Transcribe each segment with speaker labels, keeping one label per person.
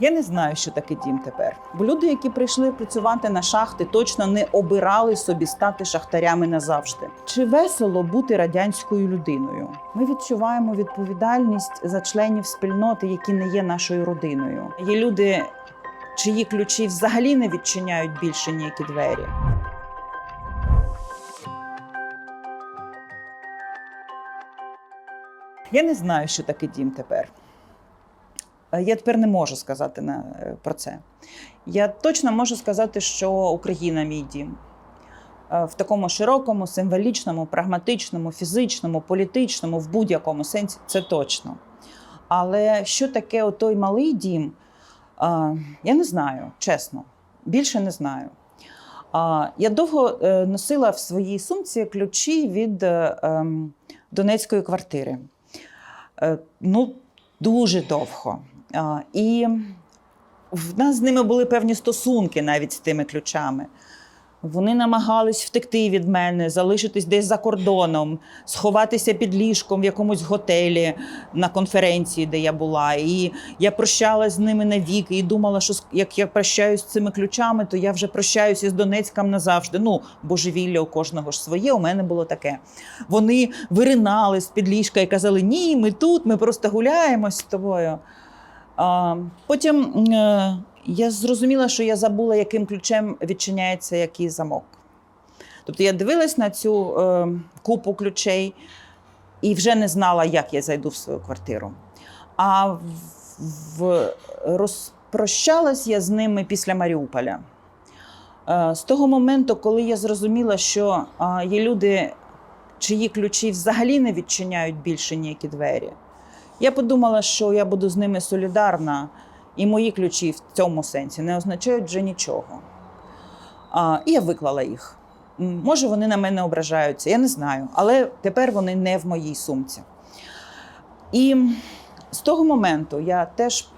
Speaker 1: Я не знаю, що таке дім тепер. Бо люди, які прийшли працювати на шахти, точно не обирали собі стати шахтарями назавжди. Чи весело бути радянською людиною? Ми відчуваємо відповідальність за членів спільноти, які не є нашою родиною. Є люди, чиї ключі взагалі не відчиняють більше ніякі двері. Я не знаю, що таке дім тепер. Е, Я тепер не можу сказати на, е, про це. Я точно можу сказати, що Україна мій дім. Е, В такому широкому, символічному, прагматичному, фізичному, політичному, в будь-якому сенсі це точно. Але що таке отой малий дім, я не знаю, чесно. Більше не знаю. Я довго носила в своїй сумці ключі від ем, донецької квартири. Ну, дуже довго. І в нас з ними були певні стосунки навіть з тими ключами. Вони намагались втекти від мене, залишитись десь за кордоном, сховатися під ліжком в якомусь готелі на конференції, де я була. І я прощалась з ними навіки і думала, що як я прощаюсь з цими ключами, то я вже прощаюся з Донецьком назавжди. Ну, божевілля у кожного ж своє. У мене було таке. Вони виринали з під ліжка і казали: Ні, ми тут, ми просто гуляємо з тобою. Потім е, я зрозуміла, що я забула, яким ключем відчиняється який замок. Тобто я дивилась на цю е, купу ключей і вже не знала, як я зайду в свою квартиру. А в, розпрощалась я з ними після Маріуполя. Е, з того моменту, коли я зрозуміла, що є люди, чиї ключі взагалі не відчиняють більше ніякі двері. Я подумала, що я буду з ними солідарна, і мої ключі в цьому сенсі не означають вже нічого. А, і я виклала їх. Може, вони на мене ображаються, я не знаю, але тепер вони не в моїй сумці. І з того моменту я теж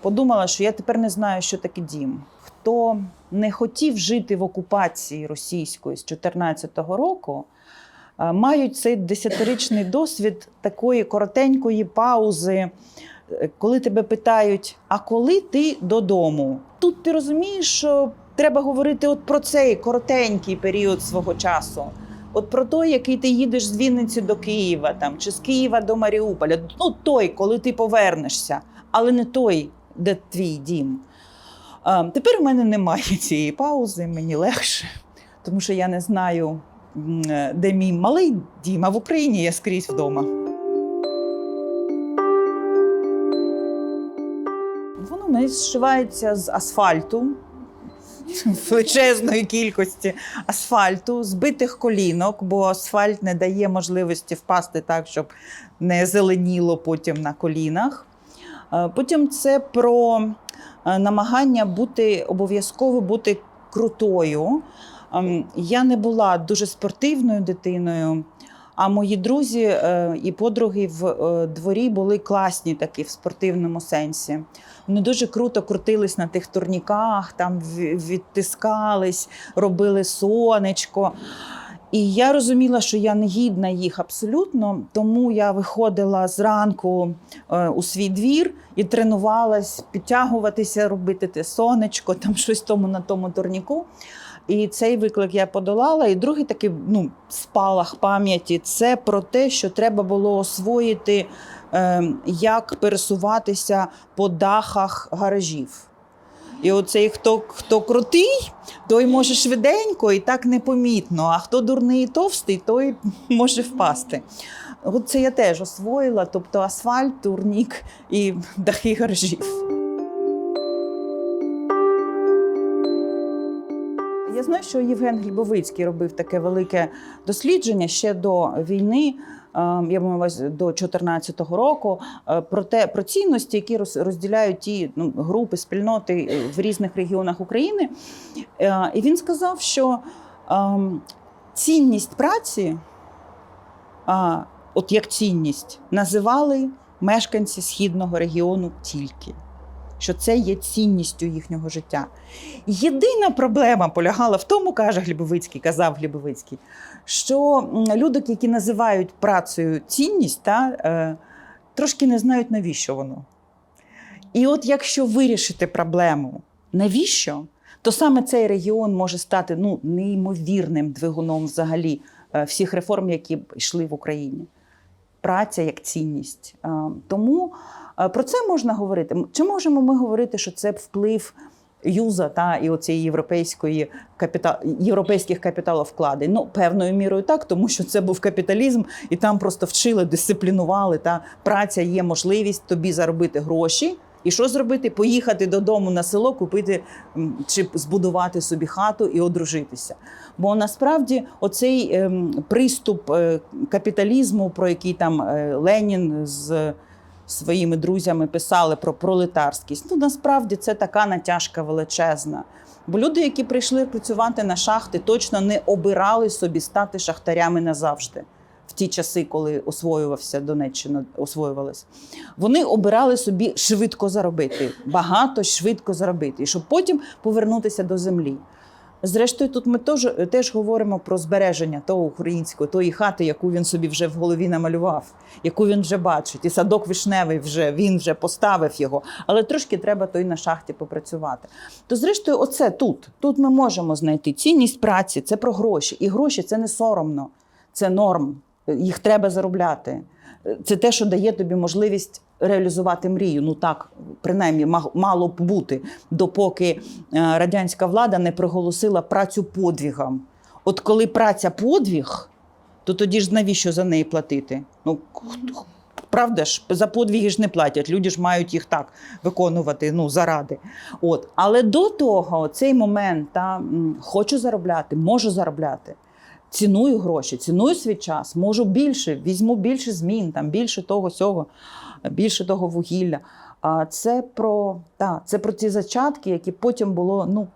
Speaker 1: подумала, що я тепер не знаю, що таке дім. Хто не хотів жити в окупації російської з 2014 року, мають цей десятирічний досвід такої коротенької паузи, е, коли тебе питають: а коли ти додому? Тут ти розумієш, що треба говорити от про цей коротенький період свого часу. От про той, який ти їдеш з Вінниці до Києва там, чи з Києва до Маріуполя. Ну, той, коли ти повернешся, але не той, де твій дім. А, тепер у мене немає цієї паузи, мені легше, тому що я не знаю, де мій малий дім, а в Україні я скрізь вдома. Воно не зшивається з асфальту, величезної кількості асфальту, збитих колінок, бо асфальт не дає можливості впасти так, щоб не зеленіло потім на колінах. Е, Потім це про е, намагання бути обов'язково бути крутою. Ем, Я не була дуже спортивною дитиною. А мої друзі е, і подруги в е, дворі були класні такі в спортивному сенсі. Вони дуже круто крутились на тих турніках, там відтискались, робили сонечко. І я розуміла, що я не гідна їх абсолютно, тому я виходила зранку е, у свій двір і тренувалась підтягуватися, робити те сонечко, там щось тому на тому турніку. І цей виклик я подолала. І другий такий ну, спалах пам'яті це про те, що треба було освоїти, е, як пересуватися по дахах гаражів. І оцей, хто, хто крутий, той може швиденько і так непомітно, а хто дурний і товстий, той може впасти. От це я теж освоїла, тобто асфальт, турнік і дахи гаражів. Знаю, що Євген Глібовицький робив таке велике дослідження ще до війни. е, Я маю увазі до 2014 року е, про те про цінності, які розділяють ті ну, групи, спільноти е, в різних регіонах України. Е, І він сказав, що ем, цінність праці, от як цінність, називали мешканці східного регіону тільки. Що це є цінністю їхнього життя. Єдина проблема полягала в тому, каже Глібовицький, казав Глібовицький, що люди, які називають працею цінність, та, е, трошки не знають, навіщо воно. І от якщо вирішити проблему, навіщо? То саме цей регіон може стати ну, неймовірним двигуном взагалі е, всіх реформ, які йшли в Україні. Праця як цінність. Е, Тому про це можна говорити. Чи можемо ми говорити, що це вплив юза та і оцієї європейської капіта... європейських капіталовкладень? Ну, певною мірою так, тому що це був капіталізм, і там просто вчили, дисциплінували. Та праця є можливість тобі заробити гроші. І що зробити? Поїхати додому на село, купити чи збудувати собі хату і одружитися. Бо насправді оцей ем, приступ е, капіталізму, про який там е, Ленін з своїми друзями писали про пролетарськість, ну насправді це така натяжка величезна. Бо люди, які прийшли працювати на шахти, точно не обирали собі стати шахтарями назавжди. В ті часи, коли освоювався Донеччина, освоювалась, вони обирали собі швидко заробити, багато швидко заробити, щоб потім повернутися до землі. Зрештою, тут ми теж, теж говоримо про збереження того українського, тої хати, яку він собі вже в голові намалював, яку він вже бачить. І садок вишневий вже він вже поставив його, але трошки треба той на шахті попрацювати. То, зрештою, оце тут. Тут ми можемо знайти цінність праці, це про гроші. І гроші це не соромно, це норм. Їх треба заробляти. Це те, що дає тобі можливість реалізувати мрію. Ну так, принаймні, мало б бути, допоки е, радянська влада не проголосила працю подвігом. От коли праця подвіг, то тоді ж навіщо за неї платити? Ну, правда ж, за подвіги ж не платять. Люди ж мають їх так виконувати ну, заради. От. Але до того цей момент та, хочу заробляти, можу заробляти. Ціную гроші, ціную свій час, можу більше, візьму більше змін, там більше того сього, більше того вугілля. А це про, та, це про ті зачатки, які потім було ну,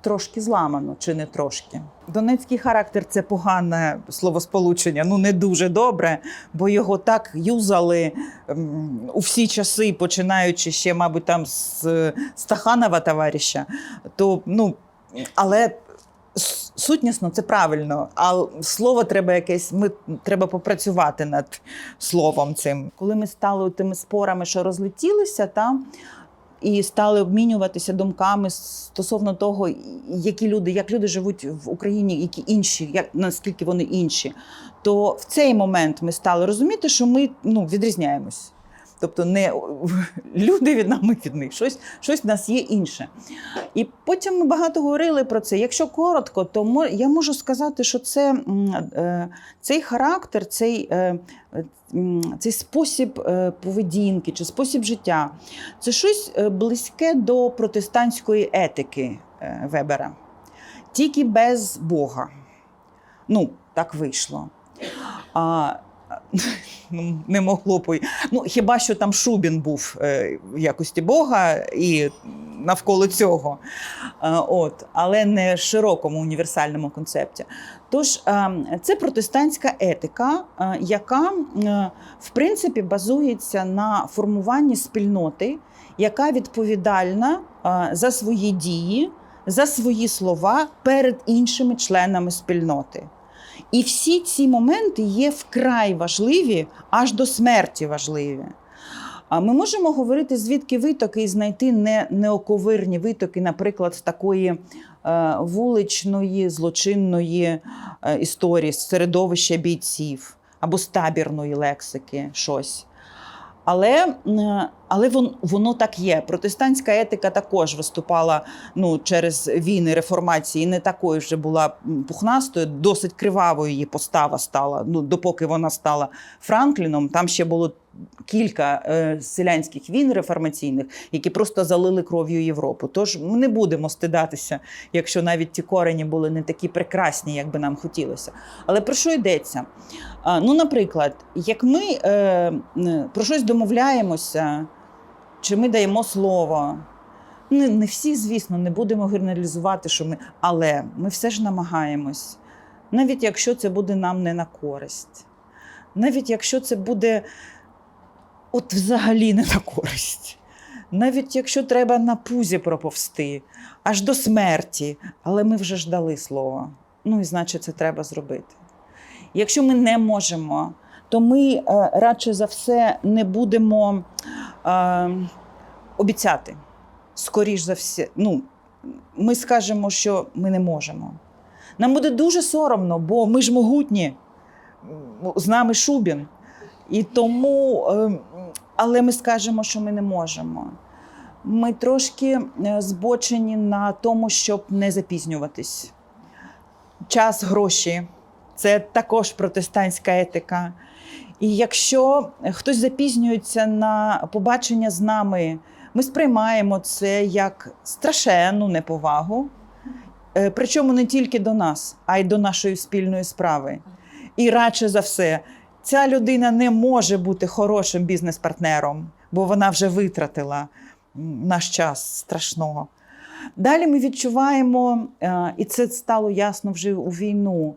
Speaker 1: трошки зламано, чи не трошки. Донецький характер це погане словосполучення, ну не дуже добре, бо його так юзали у всі часи, починаючи ще, мабуть, там з Стаханова товариша. То, ну, але сутнісно це правильно, а слово треба якесь, ми треба попрацювати над словом цим. Коли ми стали тими спорами, що розлетілися, та, і стали обмінюватися думками стосовно того, які люди, як люди живуть в Україні, які інші, як наскільки вони інші, то в цей момент ми стали розуміти, що ми ну, відрізняємось. Тобто не люди від нами від них, щось, щось в нас є інше. І потім ми багато говорили про це. Якщо коротко, то я можу сказати, що це, е, цей характер, цей, е, цей спосіб е, поведінки чи спосіб життя це щось близьке до протестантської етики Вебера, тільки без Бога. Ну, так вийшло. А, ну, не могло б. Ну, хіба що там Шубін був е, в якості Бога і навколо цього. Е, от, але не в широкому універсальному концепті. Тож е, це протестантська етика, яка в принципі базується на формуванні спільноти, яка відповідальна за свої дії, за свої слова перед іншими членами спільноти. І всі ці моменти є вкрай важливі, аж до смерті важливі. А ми можемо говорити, звідки витоки і знайти не, неоковирні витоки, наприклад, з такої е, вуличної, злочинної е, історії, середовища бійців або з табірної лексики, щось. Але, е, але вон, воно так є. Протестантська етика також виступала ну, через війни реформації, не такою вже була пухнастою, досить кривавою її постава стала. Ну, допоки вона стала Франкліном, там ще було кілька е, селянських війн реформаційних, які просто залили кров'ю Європу. Тож ми не будемо стидатися, якщо навіть ті корені були не такі прекрасні, як би нам хотілося. Але про що йдеться? А, Ну, наприклад, як ми е, е, про щось домовляємося, чи ми даємо слово. Не, не всі, звісно, не будемо генералізувати, що ми, але ми все ж намагаємось, навіть якщо це буде нам не на користь, навіть якщо це буде от взагалі не на користь, навіть якщо треба на пузі проповсти, аж до смерті, але ми вже ж дали слово. Ну і значить, це треба зробити. Якщо ми не можемо, то ми е, радше за все не будемо е, обіцяти. Скоріш за все, ну, ми скажемо, що ми не можемо. Нам буде дуже соромно, бо ми ж могутні, з нами Шубін. І тому, ем, але ми скажемо, що ми не можемо. Ми трошки е, збочені на тому, щоб не запізнюватись. Час, гроші це також протестантська етика. І якщо хтось запізнюється на побачення з нами, ми сприймаємо це як страшенну неповагу. Е, Причому не тільки до нас, а й до нашої спільної справи. І радше за все, ця людина не може бути хорошим бізнес-партнером, бо вона вже витратила наш час страшного. Далі ми відчуваємо, е, і це стало ясно вже у війну.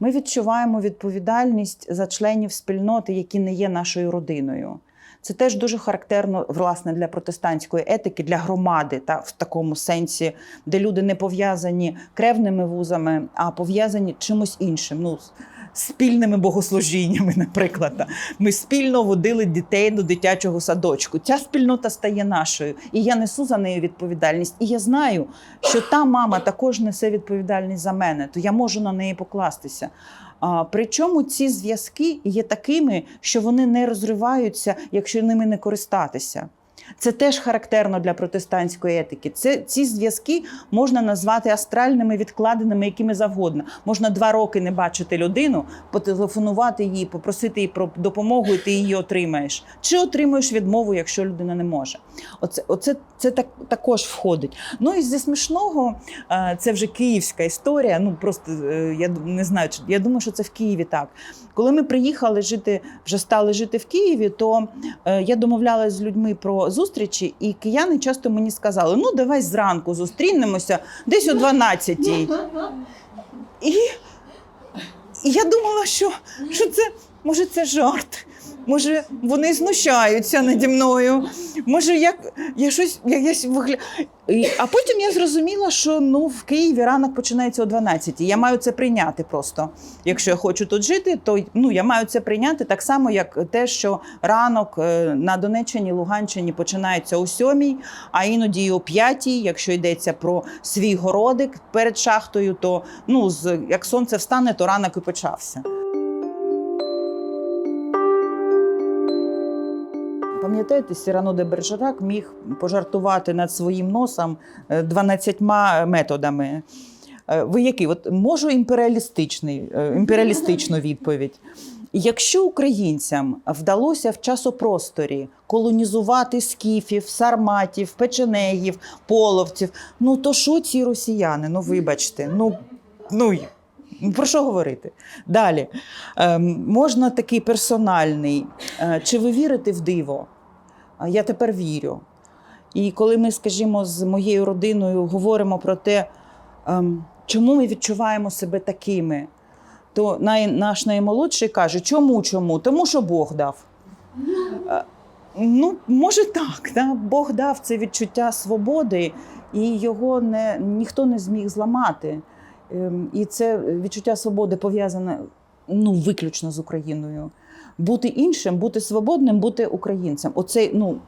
Speaker 1: Ми відчуваємо відповідальність за членів спільноти, які не є нашою родиною. Це теж дуже характерно власне для протестантської етики, для громади, та в такому сенсі, де люди не пов'язані кревними вузами, а пов'язані чимось іншим. Ну, спільними богослужіннями, наприклад. Ми спільно водили дітей до дитячого садочку. Ця спільнота стає нашою, і я несу за нею відповідальність. І я знаю, що та мама також несе відповідальність за мене, то я можу на неї покластися. Причому ці зв'язки є такими, що вони не розриваються, якщо ними не користатися. Це теж характерно для протестантської етики. Це ці зв'язки можна назвати астральними, відкладеними, якими завгодно. Можна два роки не бачити людину, потелефонувати їй, попросити її про допомогу, і ти її отримаєш. Чи отримуєш відмову, якщо людина не може. Оце, оце це так також входить. Ну і зі смішного, е, це вже київська історія. Ну просто е, я не знаю, чи- я думаю, що це в Києві так. Коли ми приїхали жити, вже стали жити в Києві, то е, я домовлялася з людьми про зустрічі, і кияни часто мені сказали: ну давай зранку зустрінемося десь о 12-й. І, і я думала, що, що це може це жарт. Може, вони знущаються наді мною. Може, як я щось я, я вигля... А потім я зрозуміла, що ну в Києві ранок починається о 12. Я маю це прийняти просто. Якщо я хочу тут жити, то ну я маю це прийняти так само, як те, що ранок е, на Донеччині, Луганщині починається о 7, а іноді і о 5, Якщо йдеться про свій городик перед шахтою, то ну з як сонце встане, то ранок і почався. Пам'ятаєте, Сірано де Бержерак міг пожартувати над своїм носом е, 12 методами. Е, Ви які? От можу імперіалістичний, е, імперіалістичну відповідь. Якщо українцям вдалося в часопросторі колонізувати скіфів, сарматів, печенегів, половців, ну то що ці росіяни? Ну вибачте, ну ну, про що говорити? Далі. Ем, можна такий персональний. Е, Чи ви вірите в диво? Я тепер вірю. І коли ми, скажімо, з моєю родиною говоримо про те, ем, чому ми відчуваємо себе такими, то наш наймолодший каже, чому, чому? Тому що Бог дав. Е, Ну, може так, да? Бог дав це відчуття свободи, і його не, ніхто не зміг зламати. Ем, І це відчуття свободи пов'язане ну, виключно з Україною. Бути іншим, бути свободним, бути українцем. Оцей ну,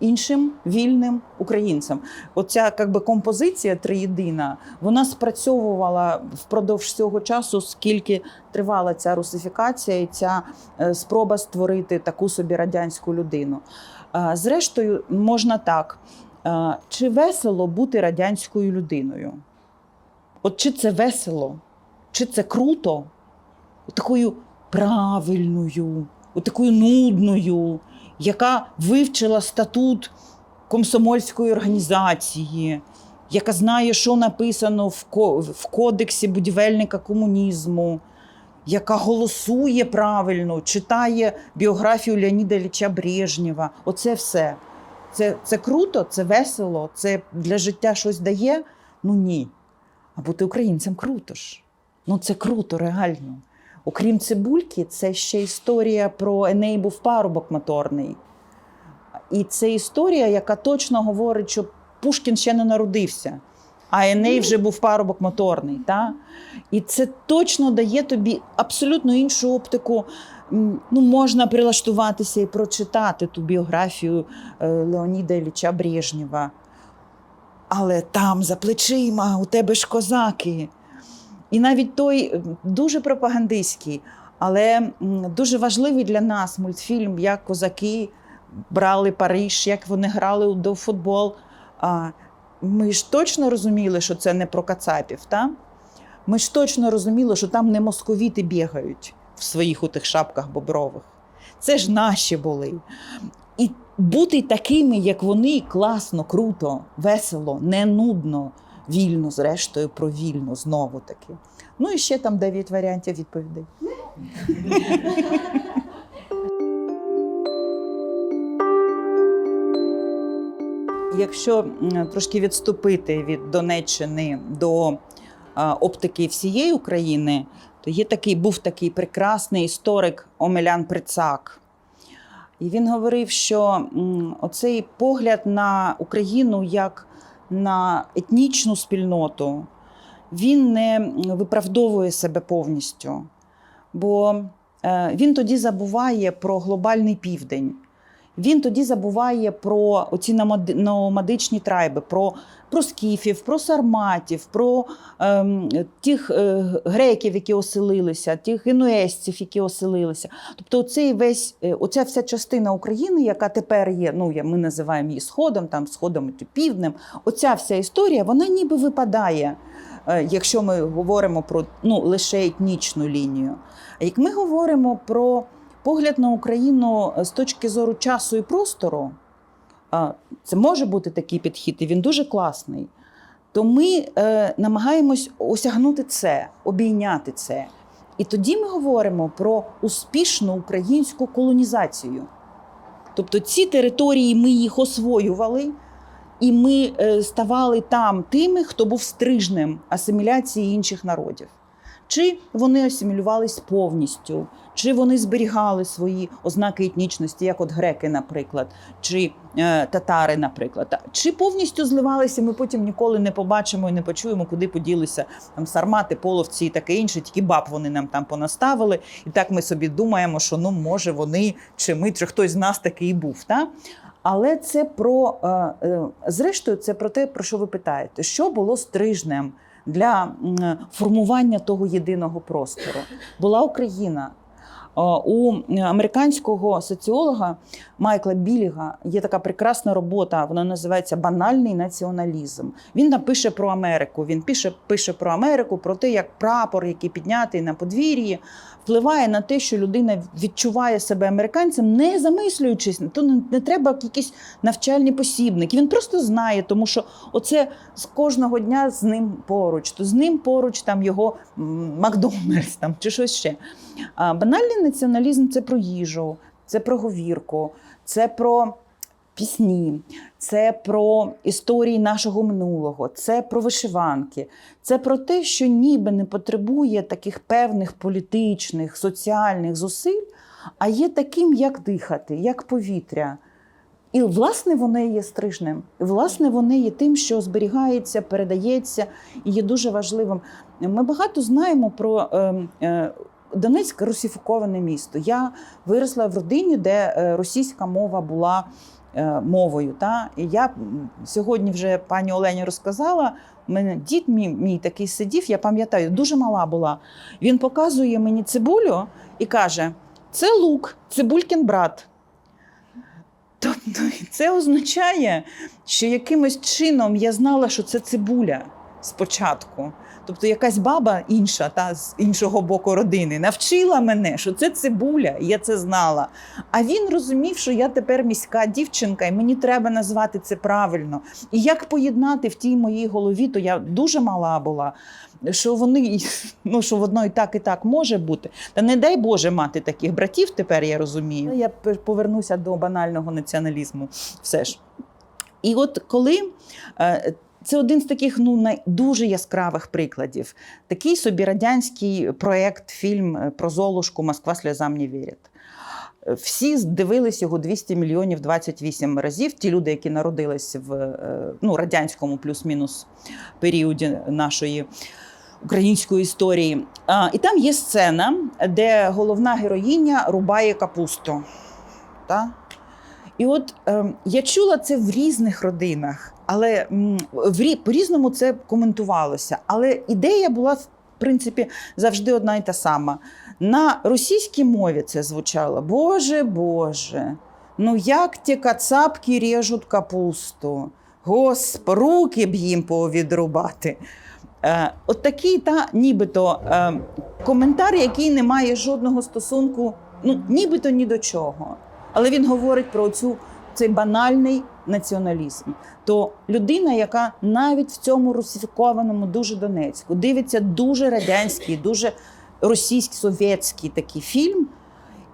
Speaker 1: іншим вільним українцем. Оця как би, композиція триєдина, вона спрацьовувала впродовж всього часу, скільки тривала ця русифікація і ця е, спроба створити таку собі радянську людину. Е, Зрештою, можна так. Е, Чи весело бути радянською людиною? От чи це весело, чи це круто, такою правильною, такою нудною, яка вивчила статут комсомольської організації, яка знає, що написано в кодексі будівельника комунізму, яка голосує правильно, читає біографію Леоніда Ілліча Брежнєва. Оце все. Це, це круто, це весело, це для життя щось дає? Ну ні. А бути українцем круто ж. Ну це круто, реально. Окрім цибульки, це ще історія про Еней був парубок моторний. І це історія, яка точно говорить, що Пушкін ще не народився. а Еней вже був парубок моторний. Та? І це точно дає тобі абсолютно іншу оптику. Ну, можна прилаштуватися і прочитати ту біографію е, Леоніда Ілліча Брежнєва. Але там за плечима у тебе ж козаки. І навіть той дуже пропагандистський, але дуже важливий для нас мультфільм, як козаки брали Париж, як вони грали до футбол. Ми ж точно розуміли, що це не про кацапів. Та? Ми ж точно розуміли, що там не московіти бігають в своїх у тих шапках бобрових. Це ж наші були. І бути такими, як вони, класно, круто, весело, не нудно, вільно, зрештою, про вільно знову таки. Ну і ще там дев'ять варіантів відповідей. Якщо трошки відступити від Донеччини до оптики всієї України, то є такий, був такий прекрасний історик Омелян Прицак. І він говорив, що оцей погляд на Україну як на етнічну спільноту, він не виправдовує себе повністю. Бо е, він тоді забуває про глобальний південь. Він тоді забуває про оці номадичні трайби, про, про скіфів, про сарматів, про ем, тих е, греків, які оселилися, тих генуезців, які оселилися. Тобто, оцей весь, е, оця вся частина України, яка тепер є, ну ми називаємо її Сходом, там Сходом і Півднем, оця вся історія, вона ніби випадає, е, якщо ми говоримо про ну, лише етнічну лінію. Як ми говоримо про погляд на Україну з точки зору часу і простору, це може бути такий підхід, і він дуже класний. То ми е, намагаємось осягнути це, обійняти це. І тоді ми говоримо про успішну українську колонізацію. Тобто ці території ми їх освоювали, і ми е, ставали там тими, хто був стрижнем асиміляції інших народів. Чи вони асимілювались повністю, чи вони зберігали свої ознаки етнічності, як от греки, наприклад, чи е, татари, наприклад, чи повністю зливалися, ми потім ніколи не побачимо і не почуємо, куди поділися там сармати, половці і таке інше, тільки баб вони нам там понаставили. І так ми собі думаємо, що ну може вони, чи ми, чи хтось з нас такий був. Та? Але це про е, е, зрештою, це про те, про що ви питаєте, що було стрижнем для формування того єдиного простору. Була Україна. Е, У американського соціолога Майкла Біліга є така прекрасна робота. Вона називається Банальний націоналізм. Він напише про Америку. Він пише, пише про Америку, про те, як прапор, який піднятий на подвір'ї, впливає на те, що людина відчуває себе американцем, не замислюючись, то не, треба якісь навчальні посібники. Він просто знає, тому що оце з кожного дня з ним поруч, то з ним поруч там його Макдональдс там чи щось ще. А банальний націоналізм це про їжу, це про говірку, це про пісні, це про історії нашого минулого, це про вишиванки, це про те, що ніби не потребує таких певних політичних, соціальних зусиль, а є таким, як дихати, як повітря. І, власне, воно є стрижнем. І, власне, воно є тим, що зберігається, передається і є дуже важливим. Ми багато знаємо про е, е, Донецьк русифіковане місто. Я виросла в родині, де е, російська мова була мовою. Та? І я сьогодні вже пані Олені розказала. Мене дід мій, мій такий сидів, я пам'ятаю, дуже мала була. Він показує мені цибулю і каже: це лук, цибулькін брат. Тобто це означає, що якимось чином я знала, що це цибуля спочатку. Тобто якась баба інша, та з іншого боку родини, навчила мене, що це цибуля, і я це знала. А він розумів, що я тепер міська дівчинка, і мені треба назвати це правильно. І як поєднати в тій моїй голові, то я дуже мала була, що вони ну що воно і так, і так може бути. Та не дай Боже мати таких братів, тепер я розумію. Я повернуся до банального націоналізму. Все ж. І от коли е, це один з таких ну дуже яскравих прикладів. Такий собі радянський проєкт, фільм е, про Золушку Москва сльозам не вірить. Всі дивились його 200 мільйонів 28 разів. Ті люди, які народились в е, ну, радянському плюс-мінус періоді нашої української історії. А, і там є сцена, де головна героїня рубає капусту. Та? І от е, я чула це в різних родинах, але по-різному це коментувалося. Але ідея була, в принципі, завжди одна і та сама. На російській мові це звучало: Боже, Боже, ну як ті кацапки режуть капусту? Госп, руки б їм повідрубати. Е, от такий та нібито е, коментар, який не має жодного стосунку, ну нібито ні до чого. Але він говорить про цю цей банальний націоналізм. То людина, яка навіть в цьому русифікованому дуже Донецьку дивиться дуже радянський, дуже російський совєтський такий фільм,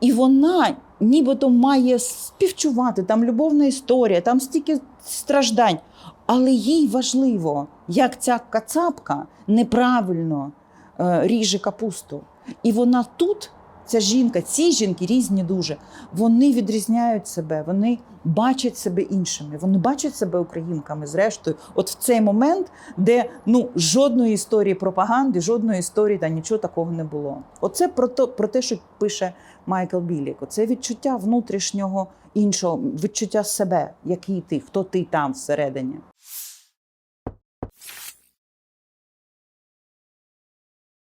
Speaker 1: і вона нібито має співчувати там любовна історія, там стільки страждань. Але їй важливо, як ця кацапка неправильно е, ріже капусту. І вона тут, ця жінка, ці жінки різні дуже, вони відрізняють себе, вони бачать себе іншими, вони бачать себе українками. Зрештою, от в цей момент, де ну жодної історії пропаганди, жодної історії та нічого такого не було. Оце про то, про те, що пише Майкл Білік. Це відчуття внутрішнього іншого, відчуття себе, який ти, хто ти там всередині.